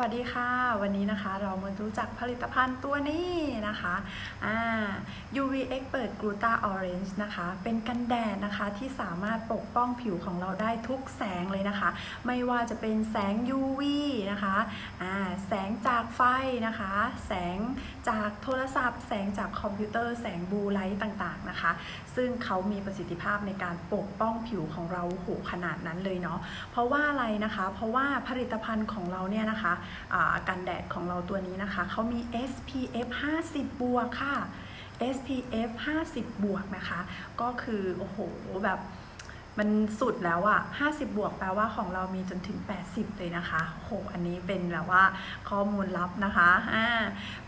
วัสดีค่ะ วันนี้นะคะเรามารู้จักผลิตภัณฑ์ตัวนี้นะคะอ่า UV Expert Gluta Orange นะคะ เป็นกันแดดนะคะที่สามารถปกป้องผิวของเราได้ทุกแสงเลยนะคะ ไม่ว่าจะเป็นแสง UV นะคะอ่าแสงจากไฟนะคะ แสงจากโทรศัพท์ แสงจากคอมพิวเตอร์ แสงบลูไลท์ต่างๆนะคะ ซึ่งเขามีประสิทธิภาพในการปกป้องผิวของเราโหขนาดนั้นเลยเนาะเพราะว่าอะไรนะคะ เพราะว่าผลิตภัณฑ์ของเราเนี่ยนะคะกันแดดของเราตัวนี้นะคะ เขามี SPF 50 บวกค่ะ SPF 50 บวกนะคะ ก็คือ โอ้โห แบบมันสุดแล้วอะ50 บวกแปลว่าของเรามีจนถึง 80 เลยนะคะโห อันนี้เป็นแบบว่าข้อมูลลับนะคะ อ่า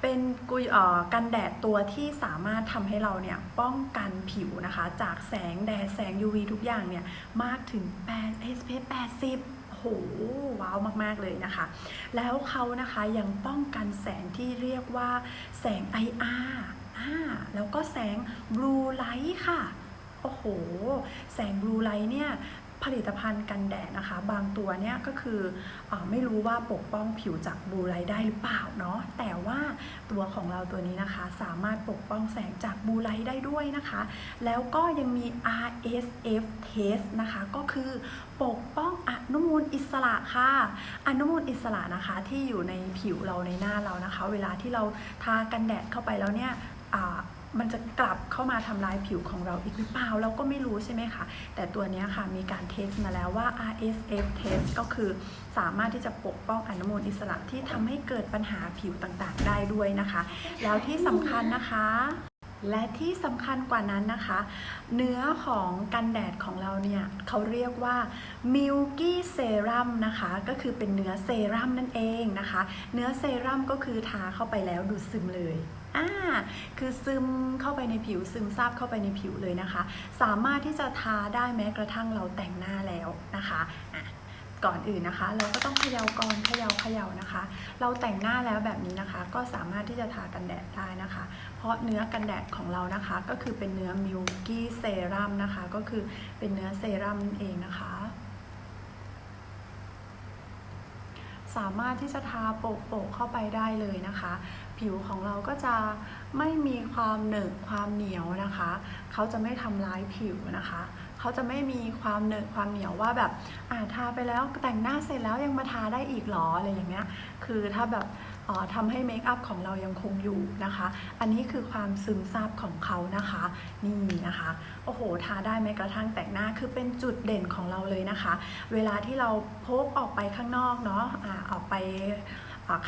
เป็นกุยเอ่อกันแดดตัวที่สามารถทำให้เราเนี่ยป้องกันผิวนะคะ จากแสงแดดแสง UV ทุกอย่างเนี่ยมากถึง8 SPF 80 หว้าวมากๆเลยนะคะ แล้วเขานะคะยังป้องกันแสงที่เรียกว่าแสง IR อ่าแล้วก็แสง blue light ค่ะ โอ้โห แสง blue light เนี่ยผลิตภัณฑ์กันแดดนะคะ บางตัวเนี่ยก็คืออไม่รู้ว่าปกป้องผิวจาก blue light ได้หรือเปล่าเนาะแต่ว่าตัวของเราตัวนี้นะคะ สามารถปกป้องแสงจาก blue light ได้ด้วยนะคะ แล้วก็ยังมี RSF test นะคะ ก็คือปก มูลอิสระค่ะ อนุมูลอิสระนะคะที่อยู่ในผิวเราในหน้าเรานะคะ เวลาที่เราทากันแดดเข้าไปแล้วเนี่ยมันจะกลับเข้ามาทำลายผิวของเราอีกหรือเปล่าเราก็ไม่รู้ใช่ไหมคะ แต่ตัวนี้ค่ะมีการเทสมาแล้วว่า RSF test ก็คือสามารถที่จะปกป้องอนุมูลอิสระที่ทำให้เกิดปัญหาผิวต่างๆ ได้ด้วยนะคะ แล้วที่สำคัญนะคะ และที่สำคัญกว่านั้นนะคะ เนื้อของกันแดดของเราเนี่ยเขาเรียกว่า Milky Serum นะคะ ก็คือเป็นเนื้อเซรั่มนั่นเองนะคะ เนื้อเซรั่มก็คือทาเข้าไปแล้วดูดซึมเลยอ่าคือซึมเข้าไปในผิวซึมซาบเข้าไปในผิวเลยนะคะ สามารถที่จะทาได้แม้กระทั่งเราแต่งหน้าแล้วนะคะอะ ก่อนอื่นนะคะ เราก็ต้องเขย่าก่อนเขย่าเขย่านะคะ เราแต่งหน้าแล้วแบบนี้นะคะ ก็สามารถที่จะทากันแดดได้นะคะ เพราะเนื้อกันแดดของเรานะคะ ก็คือเป็นเนื้อมิลกี้เซรั่มนะคะ ก็คือเป็นเนื้อเซรั่มนั่นเองนะคะ สามารถที่จะทาโปะๆเข้าไปได้เลยนะคะ ผิวของเราก็จะไม่มีความเหนอะความเหนียวนะคะ เขาจะไม่ทำร้ายผิวนะคะ เขาจะไม่มีความเหนอะความเหนียวว่าแบบอ่าทาไปแล้วแต่งหน้าเสร็จแล้วยังมาทาได้อีกหรออะไรอย่างเงี้ย คือถ้าแบบเอ่อทำให้เมคอัพของเรายังคงอยู่นะคะ อันนี้คือความซึมซาบของเขานะคะ นี่นะคะ โอ้โห ทาได้แม้กระทั่งแต่งหน้า คือเป็นจุดเด่นของเราเลยนะคะ เวลาที่เราพกออกไปข้างนอกเนาะอ่าออกไป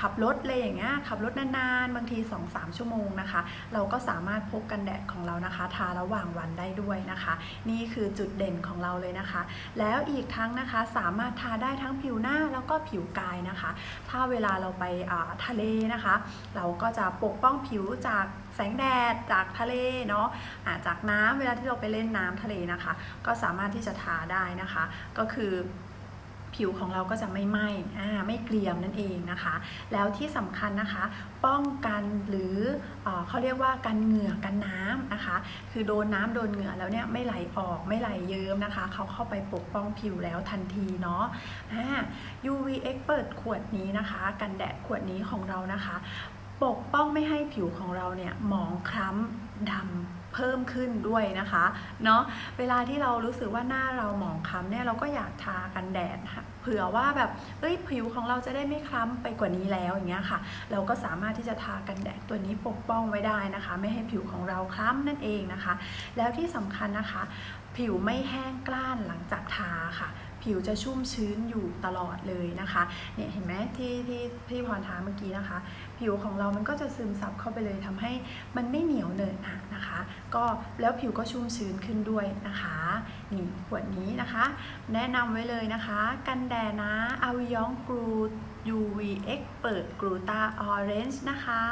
ขับรถเลยอย่างเงี้ยขับรถนานๆ บางที 2-3 ชั่วโมงนะคะ เราก็สามารถพกกันแดดของเรานะคะ ทาระหว่างวันได้ด้วยนะคะ นี่คือจุดเด่นของเราเลยนะคะ แล้วอีกทั้งนะคะสามารถทาได้ทั้งผิวหน้าแล้วก็ผิวกายนะคะ ถ้าเวลาเราไปาทะเลนะคะ เราก็จะปกป้องผิวจากแสงแดดจากทะเลเนาะอาจากน้ำเวลาที่เราไปเล่นน้ำทะเลนะคะ ก็สามารถที่จะทาได้นะคะ ก็คือ ผิวของเราก็จะไม่ไหม้อ่าไม่เกรียมนั่นเองนะคะ แล้วที่สำคัญนะคะ ป้องกันหรือเอเขาเรียกว่ากันเหงื่อกันน้ำนะคะ คือโดนน้ำโดนเหงื่อแล้วเนี่ยไม่ไหลออกไม่ไหลเยิ้มนะคะเขาเข้าไปปกป้องผิวแล้วทันทีเนาะอ่า UV Expert ขวดนี้นะคะ กันแดดขวดนี้ของเรานะคะ ปกป้องไม่ให้ผิวของเราเนี่ยหมองคล้ำดำ เพิ่มขึ้นด้วยนะคะเนาะเวลาที่เรารู้สึกว่าหน้าเราหมองคล้ำเนี่ยเราก็อยากทากันแดดเผื่อว่าแบบเอ้ยผิวของเราจะได้ไม่คล้ำไปกว่านี้แล้วอย่างเงี้ยค่ะ เราก็สามารถที่จะทากันแดดตัวนี้ปกป้องไว้ได้นะคะ ไม่ให้ผิวของเราคล้ำนั่นเองนะคะ แล้วที่สำคัญนะคะ ผิวไม่แห้งกล้านหลังจากทาค่ะ ผิวจะชุ่มชื้นอยู่ตลอดเลยนะคะเนี่ยเห็นไหมที่ที่พี่พรทาเมื่อกี้นะคะ ผิวของเรามันก็จะซึมซับเข้าไปเลยทำให้มันไม่เหนียวเหนอะหนะนะคะ ก็แล้วผิวก็ชุ่มชื้นขึ้นด้วยนะคะนี่ขวดนี้นะคะ แนะนำไว้เลยนะคะ กันแดดนะอาวิยองกรู UV X เปิดกรูตาออเรนจ์นะคะ